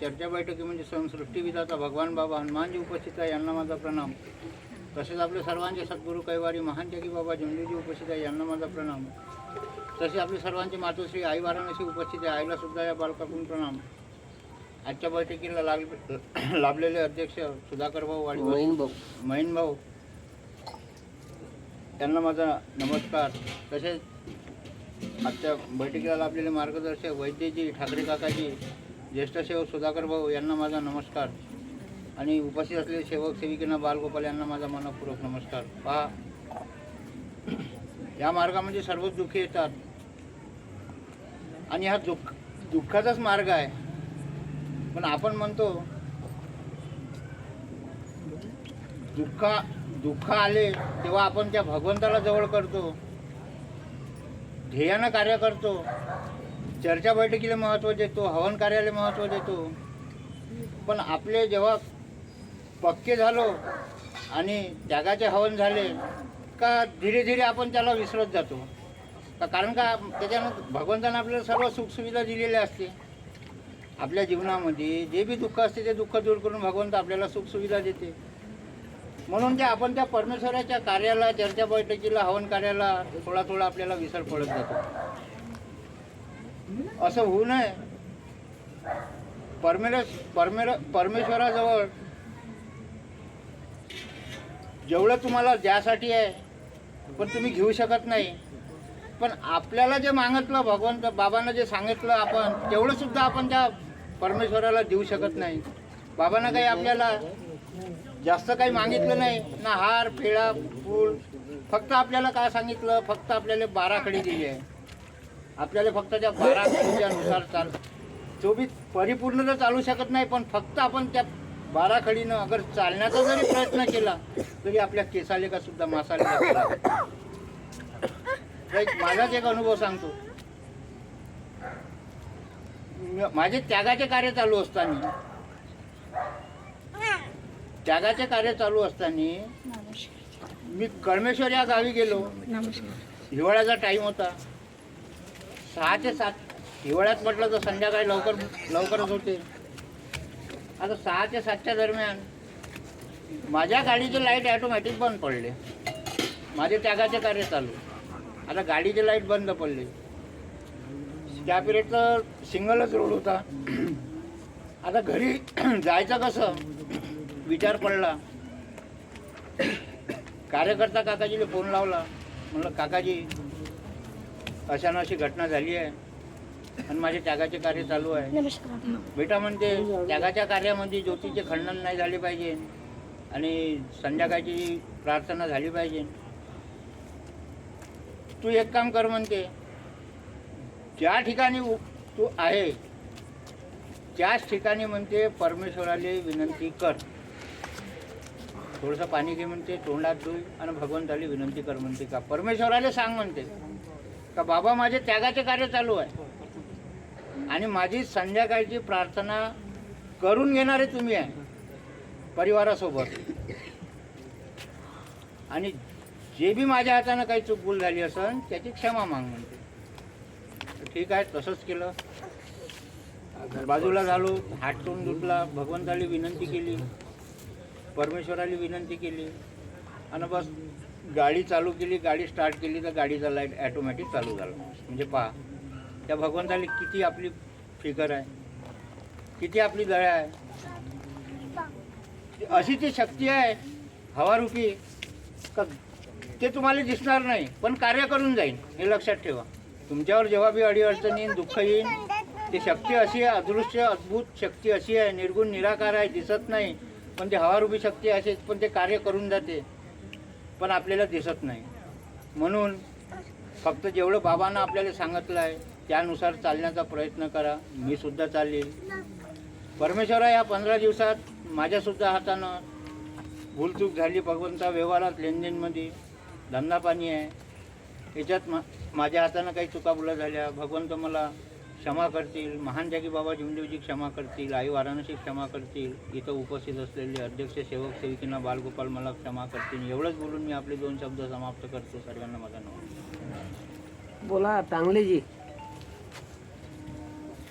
चर्चा बैठकी म्हणजे संसृष्टी विधाता भगवान बाबा हनुमानजी उपस्थित आहे यांना माझा प्रणाम. तसेच आपले सर्वांचे सद्गुरू कैवारी महान जगी बाबा झुंडूजी उपस्थित आहे यांना माझा प्रणाम. तसे आपले सर्वांचे मातोश्री आई वाराणसी उपस्थित आहे आईला सुद्धा या बालकाकडून प्रणाम. आजच्या बैठकीला लाग लाभलेले अध्यक्ष सुधाकर भाऊ वाडी मोहीन भाऊ. महीन भाऊ. त्यांना माझा नमस्कार. तसेच आजच्या बैठकीला लाभलेले मार्गदर्शक वैद्यजी ठाकरे काकाजी ज्येष्ठ सेवक सुधाकर भाऊ यांना माझा नमस्कार. आणि उपस्थित असलेले सेवक सेविकेंना बालगोपाल यांना माझा मनपूर्वक नमस्कार. पहा. या मार्गामध्ये सर्वच दुःखी येतात. आणि हा दुःख दुःखाचाच मार्ग आहे. पण आपण म्हणतो दुःख दुःख आले तेव्हा आपण त्या भगवंताला जवळ करतो. ध्येयानं कार्य करतो. चर्चा बैठकीला महत्त्व देतो हवन कार्याला महत्त्व देतो. पण आपले जेव्हा पक्के झालो आणि त्यागाचे हवन झाले का धीरे धीरे आपण त्याला विसरत जातो? का कारण का त्याच्यानं भगवंतानं आपल्याला सर्व सुखसुविधा दिलेल्या असते. आपल्या जीवनामध्ये जे बी दुःख असते ते दुःख दूर करून भगवंत आपल्याला सुखसुविधा देते. म्हणून ते आपण त्या परमेश्वराच्या कार्याला चर्चा बैठकीला हवन कार्याला थोडा थोडा आपल्याला विसर पडत जातो. असं होऊ नये. परमेश परमेर परमेश्वराजवळ जेवढं तुम्हाला ज्यासाठी आहे पण तुम्ही घेऊ शकत नाही. पण आपल्याला जे मागितलं भगवंत बाबांना जे सांगितलं आपण तेवढं सुद्धा आपण त्या परमेश्वराला देऊ शकत नाही. बाबांना काही आपल्याला जास्त काही मागितलं नाही. ना हार फेळा फूल फक्त आपल्याला काय सांगितलं? फक्त आपल्याला बाराखडी दिली आहे. आपल्याला फक्त त्या बारा खडीच्या नुसार चाल बी परिपूर्ण तर चालू शकत नाही पण फक्त आपण त्या बारा खडीनं अगर चालण्याचा जरी प्रयत्न केला तरी आपल्या केसाले का सुद्धा मासाले माझाच एक अनुभव सांगतो. माझे त्यागाचे कार्य चालू असताना त्यागाचे कार्य चालू असताना मी कळमेश्वर या गावी गेलो. हिवाळ्याचा टाईम होता. सहा ते सात. हिवाळ्यात म्हटलं तर संध्याकाळी लवकर लवकरच होते. आता सहा ते सातच्या दरम्यान माझ्या गाडीचे लाइट ॲटोमॅटिक बंद पडले. माझे त्यागाचे कार्य चालू. आता गाडीचे लाइट बंद पडले. त्या पिरियडचं सिंगलच रोड होता. आता घरी जायचं कसं? विचार पडला. कार्यकर्ता काकाजीला फोन लावला. म्हणलं काकाजी अशानं अशी घटना झाली आहे. आणि माझे त्यागाचे कार्य चालू आहे. बेटा म्हणते त्यागाच्या कार्यामध्ये ज्योतीचे खंडन नाही झाले पाहिजे. आणि संध्याकाळची प्रार्थना झाली पाहिजे. तू एक काम कर म्हणते. ज्या ठिकाणी तू आहे त्याच ठिकाणी म्हणते परमेश्वराले विनंती कर. थोडंसं पाणी घे म्हणते तोंडात धुई आणि भगवंताला विनंती कर म्हणते का? परमेश्वराला सांग म्हणते. का बाबा माझे त्यागाचे कार्य चालू आहे. आणि माझी संध्याकाळची प्रार्थना करून घेणारे तुम्ही आहे परिवारासोबत. आणि जे बी माझ्या हातानं काही चूक भूल झाली असेल त्याची क्षमा माग म्हणते. ठीक आहे तसंच केलं. बाजूला झालो हात तोंड धुतला भगवंताली विनंती केली परमेश्वराली विनंती केली. आणि बस गाडी चालू केली गाडी स्टार्ट केली तर गाडीचा लाइट ॲटोमॅटिक चालू झाला. म्हणजे पहा त्या भगवंताला किती आपली फिकर आहे? किती आपली दया आहे? अशी ती शक्ती आहे हवारूपी का ते तुम्हाला दिसणार नाही पण कार्य करून जाईल हे लक्षात ठेवा. तुमच्यावर जेव्हा बी अडीअडचण येईन, दुःख येईल ती शक्ती अशी आहे अदृश्य अद्भुत शक्ती अशी आहे निर्गुण निराकार आहे दिसत नाही पण ते हवारूपी शक्ती असेच पण ते कार्य करून जाते. पण आपल्याला दिसत नाही. म्हणून फक्त जेवढं बाबांना आपल्याला सांगितलं आहे त्यानुसार चालण्याचा प्रयत्न करा. मी सुद्धा चालेल. परमेश्वरा या पंधरा दिवसात माझ्यासुद्धा हातानं भूलचूक झाली. भगवंता व्यवहारात लेनदेनमध्ये धंदा पाणी आहे. याच्यात मा माझ्या हातानं काही चुकाबुला झाल्या. भगवंत मला क्षमा करतील महान जागी बाबा जिमदेवजी क्षमा करतील आई वाराणसी क्षमा करतील इथं उपस्थित असलेले अध्यक्ष सेवक सेविकींना बालगोपाल मला क्षमा करतील. एवढंच बोलून मी आपले दोन शब्द समाप्त करतो. सर्वांना माझा नमस्कार. बोला चांगले जी